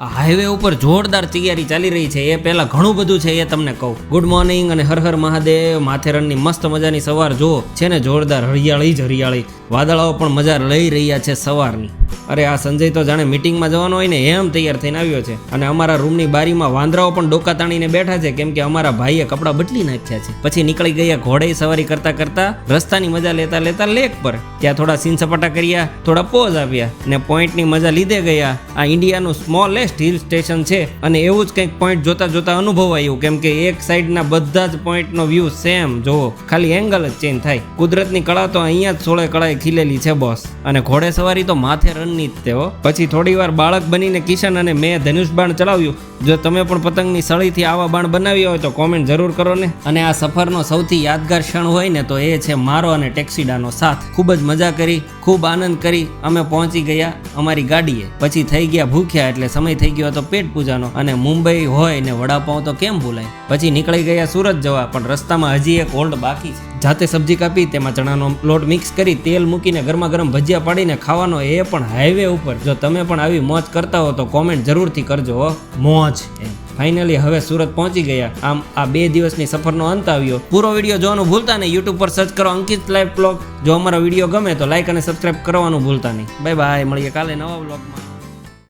આ હાઈવે ઉપર જોરદાર તૈયારી ચાલી રહી છે. એ પહેલાં ઘણું બધું છે એ તમને કહું. ગુડ મોર્નિંગ અને હર હર મહાદેવ. માથેરનની મસ્ત મજાની સવાર જો છે ને જોરદાર હરિયાળી જ હરિયાળી. વાદળાઓ પણ મજા લઈ રહ્યા છે સવારની. અરે આ સંજય તો જાણે મિટિંગમાં જવાનો હોય ને એમ તૈયાર થઈને આવ્યો છે. અને અમારા રૂમની બારીમાં વાંદરાઓ પણ ડોકા તાણીને બેઠા છે, કેમ કે અમારા ભાઈએ કપડાં બદલી નાખ્યા છે. પછી નીકળી ગયા ઘોડે સવારી કરતા કરતા રસ્તાની મજા લેતા લેતા લેક પર. ત્યાં થોડા સીન સપાટા કર્યા, થોડા પોઝ આપ્યા ને પોઈન્ટની મજા લીધે ગયા. આ ઇન્ડિયાનું સ્મોલેસ્ટ હિલ સ્ટેશન છે અને એવું જ કંઈક પોઈન્ટ જોતા જોતા અનુભવાયું કેમ કે એક સાઈડના બધા જ પોઈન્ટનો વ્યૂ સેમ. જોવો ખાલી એંગલ જ ચેન્જ થાય. કુદરતની કળા તો અહીંયા જ સોળે કળાએ ખીલેલી છે, બોસ. અને ઘોડે સવારી તો માથે રનની જ તેઓ. પછી થોડી વાર બાળક બનીને કિશન અને મેં ધનુષ બાણ ચલાવ્યું. જો તમે પણ પતંગની સળીથી આવા બાણ બનાવ્યા હોય તો કોમેન્ટ જરૂર કરો ને. અને આ સફરનો સૌથી યાદગાર ક્ષણ હોય ને તો એ છે મારો અને ટેક્સીડાનો સાથ. ખૂબ જ મજા કરી, ખૂબ આનંદ કરી, અમે પહોંચી ગયા અમારી ગાડીએ. પછી થઈ ગયા ભૂખ્યા એટલે સમય થઈ ગયો હતો પેટ પૂજાનો. અને મુંબઈ હોય ને વડાપાઉં તો કેમ ભૂલાય? પછી નીકળી ગયા સુરત જવા, પણ રસ્તામાં હજી એક હોલ્ડ બાકી છે. જાતે સબ્જી કાપી તેમાં ચણાનો લોટ મિક્સ કરી તેલ મૂકીને ગરમા ગરમ ભજીયા પાડીને ખાવાનો એ પણ હાઈવે ઉપર. જો તમે પણ આવી મોજ કરતા હો તો કોમેન્ટ જરૂરથી કરજો હો. મોજ. ફાઇનલી હવે સુરત પહોંચી ગયા. આમ આ બે દિવસની સફરનો અંત આવ્યો. પૂરો વીડિયો જોવાનું ભૂલતા નહીં. યુટ્યુબ પર સર્ચ કરો અંકિત લાઈવ બ્લોગ. જો અમારો વીડિયો ગમે તો લાઈક અને સબસ્ક્રાઇબ કરવાનું ભૂલતા નહીં. બાય બાય મળીએ કાલે નવા બ્લોગમાં.